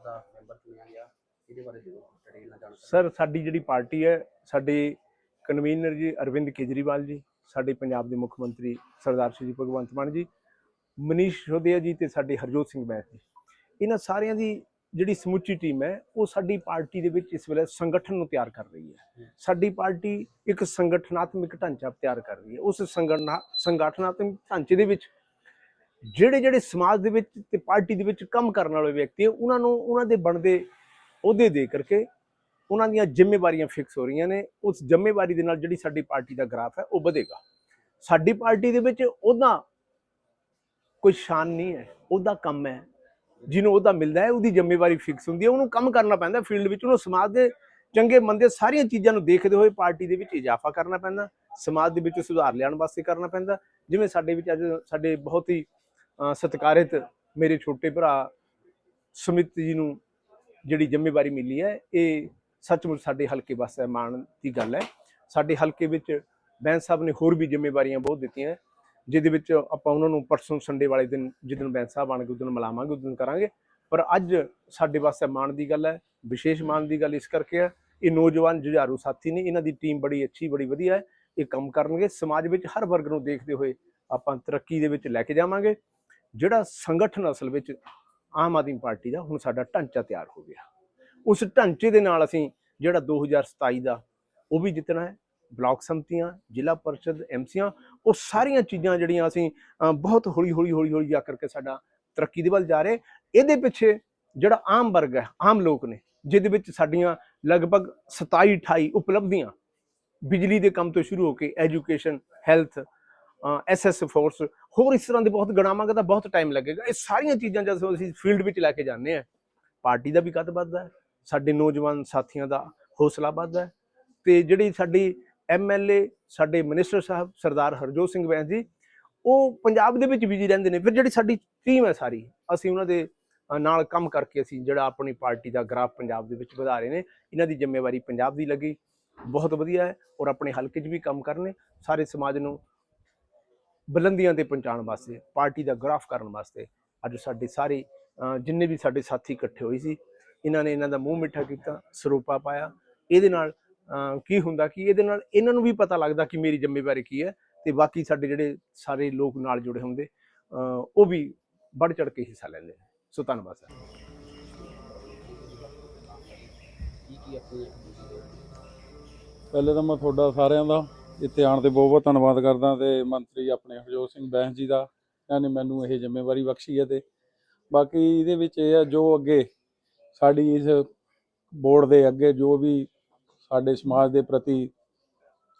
ਦਾ member ਚੁਣਿਆ ਗਿਆ ਇਹਦੇ ਬਾਰੇ ਜ਼ਰੂਰ ਡਿਟੇਲ ਨਾਲ ਜਾਣਕਾਰੀ ਸਰ ਸਾਡੀ ਜਿਹੜੀ ਪਾਰਟੀ ਹੈ ਸਾਡੇ ਕਨਵੀਨਰ ਜੀ ਅਰਵਿੰਦ ਕੇਜਰੀਵਾਲ ਜੀ ਸਾਡੇ ਪੰਜਾਬ ਦੇ ਮੁੱਖ ਮੰਤਰੀ ਸਰਦਾਰ ਸ਼੍ਰੀ ਭਗਵੰਤ ਮਾਨ ਜੀ ਮਨੀਸ਼ ਸਿਸੋਦੀਆ ਜੀ ਤੇ ਸਾਡੇ ਹਰਜੋਤ ਸਿੰਘ ਬੈਂਸ ਜੀ। ਇਹਨਾਂ ਸਾਰਿਆਂ ਦੀ ਜਿਹੜੀ ਸਮੁੱਚੀ ਟੀਮ ਹੈ ਉਹ ਸਾਡੀ ਪਾਰਟੀ ਦੇ ਵਿੱਚ ਇਸ ਵੇਲੇ ਸੰਗਠਨ ਨੂੰ ਤਿਆਰ ਕਰ ਰਹੀ ਹੈ। ਸਾਡੀ ਪਾਰਟੀ ਇੱਕ ਸੰਗਠਨਾਤਮਕ ਢਾਂਚਾ ਤਿਆਰ ਕਰ ਰਹੀ ਹੈ। ਉਸ ਸੰਗਠਨਾ ਸੰਗਠਨਾਤਮਕ ਢਾਂਚੇ ਦੇ ਵਿੱਚ ਜਿਹੜੇ ਜਿਹੜੇ ਸਮਾਜ ਦੇ ਵਿੱਚ ਤੇ ਪਾਰਟੀ ਦੇ ਵਿੱਚ ਕੰਮ ਕਰਨ ਵਾਲੇ ਵਿਅਕਤੀ ਹੈ, ਉਹਨਾਂ ਨੂੰ ਉਹਨਾਂ ਦੇ ਬਣਦੇ ਅਹੁਦੇ ਦੇ ਕਰਕੇ ਉਹਨਾਂ ਦੀਆਂ ਜ਼ਿੰਮੇਵਾਰੀਆਂ ਫਿਕਸ ਹੋ ਰਹੀਆਂ ਨੇ, ਉਸ ਜ਼ਿੰਮੇਵਾਰੀ ਦੇ ਨਾਲ ਜਿਹੜੀ ਸਾਡੀ ਪਾਰਟੀ ਦਾ ਗ੍ਰਾਫ ਹੈ, ਉਹ ਵਧੇਗਾ। ਸਾਡੀ ਪਾਰਟੀ ਦੇ ਵਿੱਚ ਉਹਦਾ ਕੋਈ ਸ਼ਾਨ ਨਹੀਂ ਹੈ, ਉਹਦਾ ਕੰਮ ਹੈ, ਜਿਹਨੂੰ ਉਹਦਾ ਮਿਲਦਾ ਹੈ, ਉਹਦੀ ਜ਼ਿੰਮੇਵਾਰੀ ਫਿਕਸ ਹੁੰਦੀ ਹੈ, ਉਹਨੂੰ ਕੰਮ ਕਰਨਾ ਪੈਂਦਾ ਫੀਲਡ ਵਿੱਚ ਉਹਨੂੰ ਸਮਾਜ ਦੇ ਚੰਗੇ ਮੰਦੇ ਸਾਰੀਆਂ ਚੀਜ਼ਾਂ ਨੂੰ ਦੇਖਦੇ ਹੋਏ ਪਾਰਟੀ ਦੇ ਵਿੱਚ ਇਜ਼ਾਫਾ ਕਰਨਾ ਪੈਂਦਾ, ਸਮਾਜ ਦੇ ਵਿੱਚ ਸੁਧਾਰ ਲਿਆਉਣ ਵਾਸਤੇ ਕਰਨਾ ਪੈਂਦਾ, ਜਿਵੇਂ ਸਾਡੇ ਵਿੱਚ ਅੱਜ ਸਾਡੇ ਬਹੁਤ ਹੀ ਸਤਿਕਾਰਿਤ ਮੇਰੇ ਛੋਟੇ ਭਰਾ ਸੁਮਿਤ ਜੀ ਨੂੰ ਜਿਹੜੀ ਜ਼ਿੰਮੇਵਾਰੀ ਮਿਲੀ ਹੈ, ਇਹ ਸੱਚਮੁੱਚ ਸਾਡੇ ਹਲਕੇ ਵਾਸਤੇ ਮਾਣ ਦੀ ਗੱਲ ਹੈ। ਸਾਡੇ ਹਲਕੇ ਵਿੱਚ ਬੈਂਸ ਸਾਹਿਬ ਨੇ ਹੋਰ ਵੀ ਜ਼ਿੰਮੇਵਾਰੀਆਂ ਬਹੁਤ ਦਿੱਤੀਆਂ ਜਿਹਦੇ ਵਿੱਚ ਆਪਾਂ ਉਹਨਾਂ ਨੂੰ ਪਰਸੋਂ ਸੰਡੇ ਵਾਲੇ ਦਿਨ ਜਿੱਦਣ ਬੈਂਸ ਸਾਹਿਬ ਆਣਗੇ ਉਦੋਂ ਮਿਲਾਵਾਂਗੇ ਉਦੋਂ ਕਰਾਂਗੇ। ਪਰ ਅੱਜ ਸਾਡੇ ਵਾਸਤੇ ਮਾਣ ਦੀ ਗੱਲ ਹੈ, ਵਿਸ਼ੇਸ਼ ਮਾਣ ਦੀ ਗੱਲ ਇਸ ਕਰਕੇ ਹੈ, ਇਹ ਨੌਜਵਾਨ ਜੁਝਾਰੂ ਸਾਥੀ ਨੇ, ਇਹਨਾਂ ਦੀ ਟੀਮ ਬੜੀ ਅੱਛੀ, ਬੜੀ ਵਧੀਆ ਹੈ, ਇਹ ਕੰਮ ਕਰਨਗੇ। ਸਮਾਜ ਵਿੱਚ ਹਰ ਵਰਗ ਨੂੰ ਦੇਖਦੇ ਹੋਏ ਆਪਾਂ ਤਰੱਕੀ ਦੇ ਵਿੱਚ ਲੈ ਕੇ ਜਾਵਾਂਗੇ। ਜਿਹੜਾ ਸੰਗਠਨ ਅਸਲ ਵਿੱਚ ਆਮ ਆਦਮੀ ਪਾਰਟੀ ਦਾ, ਹੁਣ ਸਾਡਾ ਢਾਂਚਾ ਤਿਆਰ ਹੋ ਗਿਆ। ਉਸ ਢਾਂਚੇ ਦੇ ਨਾਲ ਅਸੀਂ ਜਿਹੜਾ 2027 ਦਾ ਉਹ ਵੀ ਜਿੱਤਣਾ ਹੈ। ਬਲਾਕ ਸੰਮਤੀਆਂ, ਜ਼ਿਲ੍ਹਾ ਪਰਿਸ਼ਦ, ਐਮਸੀਆਂ, ਉਹ ਸਾਰੀਆਂ ਚੀਜ਼ਾਂ ਜਿਹੜੀਆਂ ਅਸੀਂ ਬਹੁਤ ਹੌਲੀ ਹੌਲੀ ਹੌਲੀ ਹੌਲੀ ਜਾ ਕਰਕੇ ਸਾਡਾ ਤਰੱਕੀ ਦੇ ਵੱਲ ਜਾ ਰਹੇ। ਇਹਦੇ ਪਿੱਛੇ ਜਿਹੜਾ ਆਮ ਵਰਗ ਹੈ, ਆਮ ਲੋਕ ਨੇ, ਜਿਹਦੇ ਵਿੱਚ ਸਾਡੀਆਂ ਲਗਭਗ 27 28 ਉਪਲਬਧੀਆਂ ਬਿਜਲੀ ਦੇ ਕੰਮ ਤੋਂ ਸ਼ੁਰੂ ਹੋ ਕੇ education health S S force ਹੋਰ ਇਸ ਤਰ੍ਹਾਂ ਦੇ ਬਹੁਤ ਗਣਾਵਾਂਗੇ ਤਾਂ ਬਹੁਤ ਟਾਈਮ ਲੱਗੇਗਾ। ਇਹ ਸਾਰੀਆਂ ਚੀਜ਼ਾਂ ਜਦੋਂ ਅਸੀਂ ਫੀਲਡ ਵਿੱਚ ਲੈ ਕੇ ਜਾਂਦੇ ਆ ਪਾਰਟੀ ਦਾ ਵੀ ਕੱਦ ਵੱਧਦਾ ਸਾਡੇ ਨੌਜਵਾਨ ਸਾਥੀਆਂ ਦਾ ਹੌਸਲਾ ਵੱਧਦਾ ਹੈ ਤੇ ਜਿਹੜੀ ਸਾਡੀ ਐਮਐਲਏ ਸਾਡੇ ਮਿਨਿਸਟਰ ਸਾਹਿਬ ਸਰਦਾਰ ਹਰਜੋਤ ਸਿੰਘ ਬੈਂਸ ਜੀ, ਉਹ ਪੰਜਾਬ ਦੇ ਵਿੱਚ ਬਿਜ਼ੀ ਰਹਿੰਦੇ ਨੇ। ਫਿਰ ਜਿਹੜੀ ਸਾਡੀ ਟੀਮ ਹੈ ਸਾਰੀ, ਅਸੀਂ ਉਹਨਾਂ ਦੇ ਨਾਲ ਕੰਮ ਕਰਕੇ ਅਸੀਂ ਜਿਹੜਾ ਆਪਣੀ ਪਾਰਟੀ ਦਾ ਗ੍ਰਾਫ ਪੰਜਾਬ ਦੇ ਵਿੱਚ ਵਧਾ ਰਹੇ ਨੇ, ਇਹਨਾਂ ਦੀ ਜ਼ਿੰਮੇਵਾਰੀ ਪੰਜਾਬ ਦੀ ਲੱਗੀ। ਬਹੁਤ ਵਧੀਆ ਹੈ ਔਰ ਆਪਣੇ ਹਲਕੇ 'ਚ ਵੀ ਕੰਮ ਕਰਨੇ, ਸਾਰੇ ਸਮਾਜ ਨੂੰ ਬੁਲੰਦੀਆਂ ਤੇ ਪਹੁੰਚਾਉਣ ਵਾਸਤੇ, ਪਾਰਟੀ ਦਾ ਗ੍ਰਾਫ ਕਰਨ ਵਾਸਤੇ ਅੱਜ ਸਾਡੇ ਸਾਰੇ ਜਿੰਨੇ ਵੀ ਸਾਡੇ ਸਾਥੀ ਇਕੱਠੇ ਹੋਏ ਸੀ, ਇਹਨਾਂ ਨੇ ਇਹਨਾਂ ਦਾ ਮੂੰਹ ਮਿੱਠਾ ਕੀਤਾ, ਸਰੂਪਾ ਪਾਇਆ। ਇਹਦੇ ਨਾਲ ਕੀ ਹੁੰਦਾ ਕਿ ਇਹਦੇ ਨਾਲ ਇਹਨਾਂ ਨੂੰ ਵੀ ਪਤਾ ਲੱਗਦਾ ਕਿ ਮੇਰੀ ਜ਼ਿੰਮੇਵਾਰੀ ਕੀ ਹੈ ਤੇ ਬਾਕੀ ਸਾਡੇ ਜਿਹੜੇ ਸਾਰੇ ਲੋਕ ਨਾਲ ਜੁੜੇ ਹੁੰਦੇ ਉਹ ਵੀ ਵੱਧ ਚੜ ਕੇ ਹਿੱਸਾ ਲੈਂਦੇ ਨੇ। ਸੋ ਧੰਨਵਾਦ ਸਰ। ਪਹਿਲੇ ਤਾਂ ਮੈਂ ਤੁਹਾਡਾ ਸਾਰਿਆਂ ਦਾ ਇੱਥੇ ਆਉਣ ਤੇ ਬਹੁਤ ਬਹੁਤ ਧੰਨਵਾਦ ਕਰਦਾ ਤੇ ਮੰਤਰੀ ਆਪਣੇ ਹਰਜੋਤ ਸਿੰਘ ਬੈਂਸ ਜੀ ਦਾ ਇਹਨਾਂ ਨੇ ਮੈਨੂੰ ਇਹ ਜ਼ਿੰਮੇਵਾਰੀ ਬਖਸ਼ੀ ਹੈ ਤੇ ਬਾਕੀ ਇਹਦੇ ਵਿੱਚ ਇਹ ਆ ਜੋ ਅੱਗੇ ਸਾਡੀ ਇਸ ਬੋਰਡ ਦੇ ਅੱਗੇ ਜੋ ਵੀ ਸਾਡੇ ਸਮਾਜ ਦੇ ਪ੍ਰਤੀ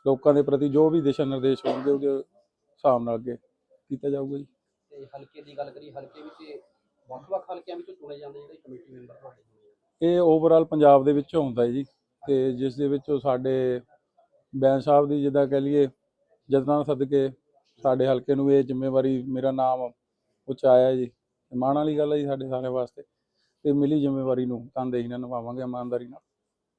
ਲੋਕਾਂ ਦੇ ਪ੍ਰਤੀ ਜੋ ਵੀ ਦਿਸ਼ਾ ਨਿਰਦੇਸ਼ ਹੋਣਗੇ ਉਹਦੇ ਹਿਸਾਬ ਨਾਲ ਅੱਗੇ ਕੀਤਾ ਜਾਊਗਾ ਜੀ। ਤੇ ਹਲਕੇ ਦੀ ਗੱਲ ਕਰੀ ਹਲਕੇ ਵਿੱਚ ਵੱਖ-ਵੱਖ ਹਲਕਿਆਂ ਵਿੱਚੋਂ ਚੁਣੇ ਜਾਂਦੇ ਜਿਹੜੇ ਕਮੇਟੀ ਮੈਂਬਰ ਤੁਹਾਡੇ ਇਹ ਓਵਰਆਲ ਪੰਜਾਬ ਦੇ ਵਿੱਚੋਂ ਹੁੰਦਾ ਹੈ ਜੀ ਤੇ ਜਿਸ ਦੇ ਵਿੱਚੋਂ ਸਾਡੇ ਬੈਂਸ ਸਾਹਿਬ ਦੀ ਜਿੱਦਾਂ ਕਹਿ ਲਈਏ ਜਤਨਾਂ ਸਦਕੇ ਸਾਡੇ ਹਲਕੇ ਨੂੰ ਇਹ ਜ਼ਿੰਮੇਵਾਰੀ ਮੇਰਾ ਨਾਮ ਉੱਚ ਆਇਆ ਜੀ। ਮਾਣ ਵਾਲੀ ਗੱਲ ਹੈ ਜੀ ਸਾਡੇ ਸਾਰਿਆਂ ਵਾਸਤੇ। ਤੇ ਮਿਲੀ ਜ਼ਿੰਮੇਵਾਰੀ ਨੂੰ ਤਨਦੇਹੀ ਨਾਲ ਨਿਭਾਵਾਂਗੇ ਇਮਾਨਦਾਰੀ ਨਾਲ।